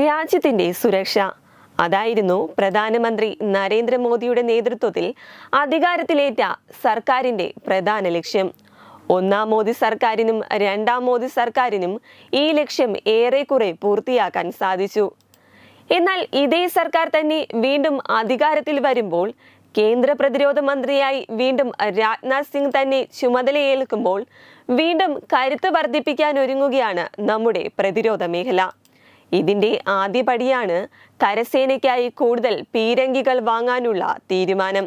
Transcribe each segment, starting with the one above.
രാജ്യത്തിന്റെ സുരക്ഷ. അതായിരുന്നു പ്രധാനമന്ത്രി നരേന്ദ്രമോദിയുടെ നേതൃത്വത്തിൽ അധികാരത്തിലേറ്റ സർക്കാരിന്റെ പ്രധാന ലക്ഷ്യം. ഒന്നാം മോദി സർക്കാരിനും രണ്ടാം മോദി സർക്കാരിനും ഈ ലക്ഷ്യം ഏറെക്കുറെ പൂർത്തിയാക്കാൻ സാധിച്ചു. എന്നാൽ ഇതേ സർക്കാർ തന്നെ വീണ്ടും അധികാരത്തിൽ വരുമ്പോൾ കേന്ദ്ര പ്രതിരോധ മന്ത്രിയായി വീണ്ടും രാജ്നാഥ് സിംഗ് തന്നെ ചുമതലയേൽക്കുമ്പോൾ വീണ്ടും കരുത്ത് വർദ്ധിപ്പിക്കാൻ ഒരുങ്ങുകയാണ് നമ്മുടെ പ്രതിരോധ മേഖല. ഇതിന്റെ ആദ്യപടിയാണ് കരസേനയ്ക്കായി കൂടുതൽ പീരങ്കികൾ വാങ്ങാനുള്ള തീരുമാനം.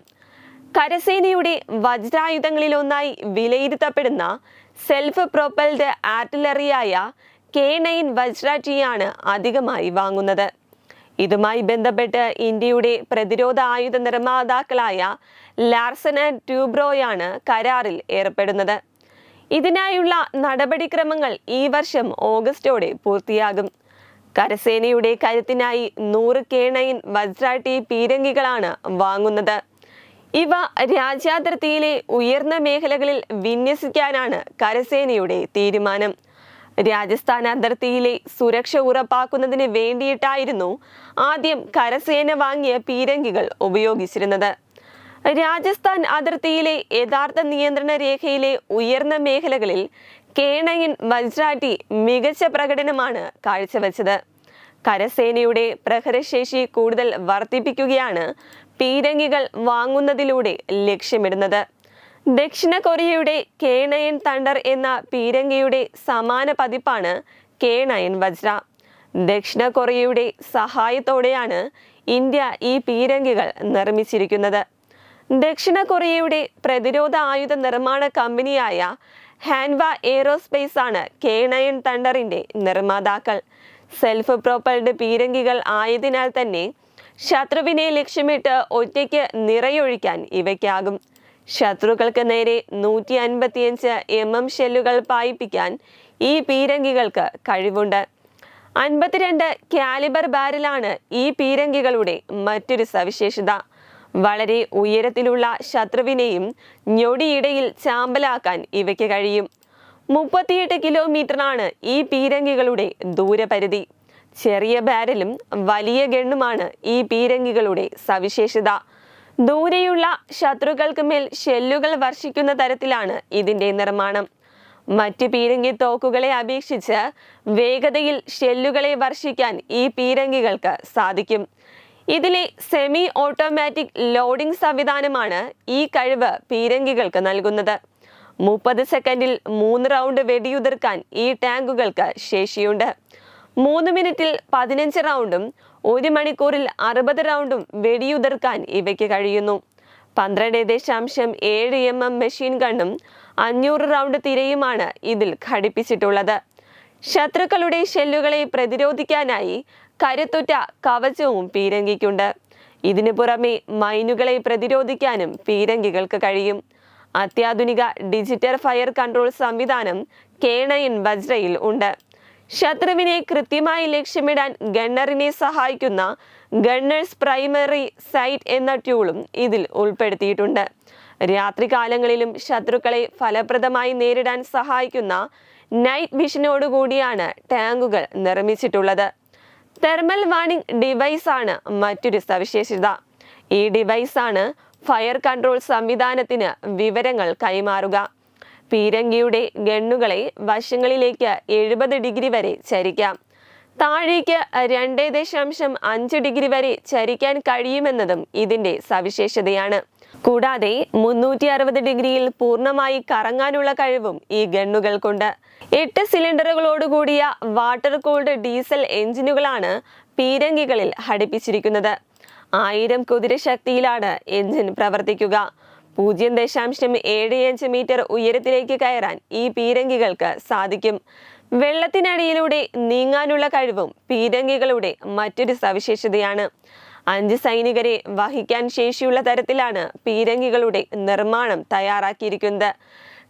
കരസേനയുടെ വജ്രായുധങ്ങളിലൊന്നായി വിലയിരുത്തപ്പെടുന്ന സെൽഫ് പ്രൊപ്പൽഡ് ആർട്ടിലറിയായ കെ നയൻ ടിയാണ് അധികമായി വാങ്ങുന്നത്. ഇതുമായി ബന്ധപ്പെട്ട് ഇന്ത്യയുടെ പ്രതിരോധ ആയുധ നിർമ്മാതാക്കളായ ലാർസൻ ആൻഡ് ട്യൂബ്രോയാണ് കരാറിൽ ഏർപ്പെടുന്നത്. ഇതിനായുള്ള നടപടിക്രമങ്ങൾ ഈ വർഷം ഓഗസ്റ്റോടെ പൂർത്തിയാകും. കരസേനയുടെ കരുത്തിനായി നൂറ് കേണയിൻ വജ്രാട്ടി പീരങ്കികളാണ് വാങ്ങുന്നത്. ഇവ രാജ്യാതിർത്തിയിലെ ഉയർന്ന മേഖലകളിൽ വിന്യസിക്കാനാണ് കരസേനയുടെ തീരുമാനം. രാജസ്ഥാൻ അതിർത്തിയിലെ സുരക്ഷ ഉറപ്പാക്കുന്നതിന് വേണ്ടിയിട്ടായിരുന്നു ആദ്യം കരസേന വാങ്ങിയ പീരങ്കികൾ ഉപയോഗിച്ചിരുന്നത്. രാജസ്ഥാൻ അതിർത്തിയിലെ യഥാർത്ഥ നിയന്ത്രണ രേഖയിലെ ഉയർന്ന മേഖലകളിൽ കേണയിൻ വജ്രാട്ടി മികച്ച പ്രകടനമാണ് കാഴ്ചവെച്ചത്. കരസേനയുടെ പ്രഹരശേഷി കൂടുതൽ വർദ്ധിപ്പിക്കുകയാണ് പീരങ്കികൾ വാങ്ങുന്നതിലൂടെ ലക്ഷ്യമിടുന്നത്. ദക്ഷിണ കൊറിയയുടെ കേണയൻ തണ്ടർ എന്ന പീരങ്കിയുടെ സമാന പതിപ്പാണ് കേണയൻ വജ്ര. ദക്ഷിണ കൊറിയയുടെ സഹായത്തോടെയാണ് ഇന്ത്യ ഈ പീരങ്കികൾ നിർമ്മിച്ചിരിക്കുന്നത്. ദക്ഷിണ കൊറിയയുടെ പ്രതിരോധ ആയുധ നിർമ്മാണ കമ്പനിയായ ഹാൻവ എയ്റോസ്പേസ് ആണ് കെ നയൻ തണ്ടറിന്റെ നിർമ്മാതാക്കൾ. സെൽഫ് പ്രോപ്പൽഡ് പീരങ്കികൾ ആയതിനാൽ തന്നെ ശത്രുവിനെ ലക്ഷ്യമിട്ട് ഒറ്റയ്ക്ക് നിറയൊഴിക്കാൻ ഇവയ്ക്കാകും. ശത്രുക്കൾക്ക് നേരെ നൂറ്റി അൻപത്തിയഞ്ച് എം എം ഷെല്ലുകൾ പായിപ്പിക്കാൻ ഈ പീരങ്കികൾക്ക് കഴിവുണ്ട്. അൻപത്തിരണ്ട് കാലിബർ ബാരലാണ് ഈ പീരങ്കികളുടെ മറ്റൊരു സവിശേഷത. വളരെ ഉയരത്തിലുള്ള ശത്രുവിനെയും ഞൊടിയിടയിൽ ചാമ്പലാക്കാൻ ഇവയ്ക്ക് കഴിയും. മുപ്പത്തിയെട്ട് കിലോമീറ്ററാണ് ഈ പീരങ്കികളുടെ ദൂരപരിധി. ചെറിയ ബാരലും വലിയ ഗണ്ണുമാണ് ഈ പീരങ്കികളുടെ സവിശേഷത. ദൂരെയുള്ള ശത്രുക്കൾക്ക് മേൽ ഷെല്ലുകൾ വർഷിക്കുന്ന തരത്തിലാണ് ഇതിന്റെ നിർമ്മാണം. മറ്റ് പീരങ്കി തോക്കുകളെ അപേക്ഷിച്ച് വേഗതയിൽ ഷെല്ലുകളെ വർഷിക്കാൻ ഈ പീരങ്കികൾക്ക് സാധിക്കും. ഇതിലെ സെമി ഓട്ടോമാറ്റിക് ലോഡിംഗ് സംവിധാനമാണ് ഈ കഴിവ് പീരങ്കികൾക്ക് നൽകുന്നത്. മുപ്പത് സെക്കൻഡിൽ മൂന്ന് റൗണ്ട് വെടിയുതിർക്കാൻ ഈ ടാങ്കുകൾക്ക് ശേഷിയുണ്ട്. മൂന്ന് മിനിറ്റിൽ പതിനഞ്ച് റൗണ്ടും ഒരു മണിക്കൂറിൽ അറുപത് റൗണ്ടും വെടിയുതിർക്കാൻ ഇവയ്ക്ക് കഴിയുന്നു. പന്ത്രണ്ട് ദശാംശം ഏഴ് എം എം മെഷീൻ ഗണ്ണും അഞ്ഞൂറ് റൗണ്ട് തിരയുമാണ് ഇതിൽ ഘടിപ്പിച്ചിട്ടുള്ളത്. ശത്രുക്കളുടെ ഷെല്ലുകളെ പ്രതിരോധിക്കാനായി കരുത്തുറ്റ കവചവും പീരങ്കിക്കുണ്ട്. ഇതിനു പുറമെ മൈനുകളെ പ്രതിരോധിക്കാനും പീരങ്കികൾക്ക് കഴിയും. അത്യാധുനിക ഡിജിറ്റൽ ഫയർ കൺട്രോൾ സംവിധാനം കേണയിൻ വജ്രയിൽ ഉണ്ട്. ശത്രുവിനെ കൃത്യമായി ലക്ഷ്യമിടാൻ ഗണ്ണറിനെ സഹായിക്കുന്ന ഗണ്ണേഴ്സ് പ്രൈമറി സൈറ്റ് എന്ന ട്യൂളും ഇതിൽ ഉൾപ്പെടുത്തിയിട്ടുണ്ട്. രാത്രികാലങ്ങളിലും ശത്രുക്കളെ ഫലപ്രദമായി നേരിടാൻ സഹായിക്കുന്ന നൈറ്റ് വിഷനോടുകൂടിയാണ് ടാങ്കുകൾ നിർമ്മിച്ചിട്ടുള്ളത്. തെർമൽ വാണിംഗ് ആണ് മറ്റൊരു സവിശേഷത. ഈ ഡിവൈസാണ് ഫയർ കൺട്രോൾ സംവിധാനത്തിന് വിവരങ്ങൾ കൈമാറുക. പീരങ്കിയുടെ ഗണ്ണുകളെ വശങ്ങളിലേക്ക് എഴുപത് ഡിഗ്രി വരെ ചരിക്കാം. താഴേക്ക് രണ്ട് ദശാംശം അഞ്ച് ഡിഗ്രി വരെ ചരിക്കാൻ കഴിയുമെന്നതും ഇതിന്റെ സവിശേഷതയാണ്. കൂടാതെ മുന്നൂറ്റി അറുപത് ഡിഗ്രിയിൽ പൂർണമായി കറങ്ങാനുള്ള കഴിവും ഈ ഗണ്ണുകൾക്കുണ്ട്. എട്ട് സിലിണ്ടറുകളോടുകൂടിയ വാട്ടർ കൂൾഡ് ഡീസൽ എഞ്ചിനുകളാണ് പീരങ്കികളിൽ ഘടിപ്പിച്ചിരിക്കുന്നത്. ആയിരം കുതിരശക്തിയിലാണ് എഞ്ചിൻ പ്രവർത്തിക്കുക. പൂജ്യം ദശാംശം ഏഴ് അഞ്ച് മീറ്റർ ഉയരത്തിലേക്ക് കയറാൻ ഈ പീരങ്കികൾക്ക് സാധിക്കും. വെള്ളത്തിനടിയിലൂടെ നീങ്ങാനുള്ള കഴിവും പീരങ്കികളുടെ മറ്റൊരു സവിശേഷതയാണ്. അഞ്ച് സൈനികരെ വഹിക്കാൻ ശേഷിയുള്ള തരത്തിലാണ് പീരങ്കികളുടെ നിർമ്മാണം തയ്യാറാക്കിയിരിക്കുന്നത്.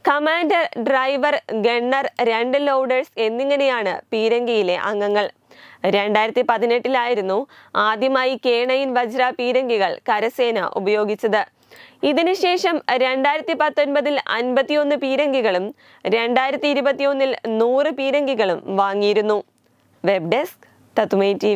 കമാൻഡർ ഡ്രൈവർ ഗണ്ണർ രണ്ട് ലോഡേഴ്സ് എന്നിങ്ങനെയാണ് പീരങ്കിയിലെ അംഗങ്ങൾ. രണ്ടായിരത്തി പതിനെട്ടിലായിരുന്നു ആദ്യമായി കേണയിൻ വജ്ര പീരങ്കികൾ കരസേന ഉപയോഗിച്ചത്. ഇതിനുശേഷം രണ്ടായിരത്തി പത്തൊൻപതിൽ അൻപത്തിയൊന്ന് പീരങ്കികളും രണ്ടായിരത്തി ഇരുപത്തിയൊന്നിൽ നൂറ് പീരങ്കികളും വാങ്ങിയിരുന്നു. Web desk തത്തുമേ T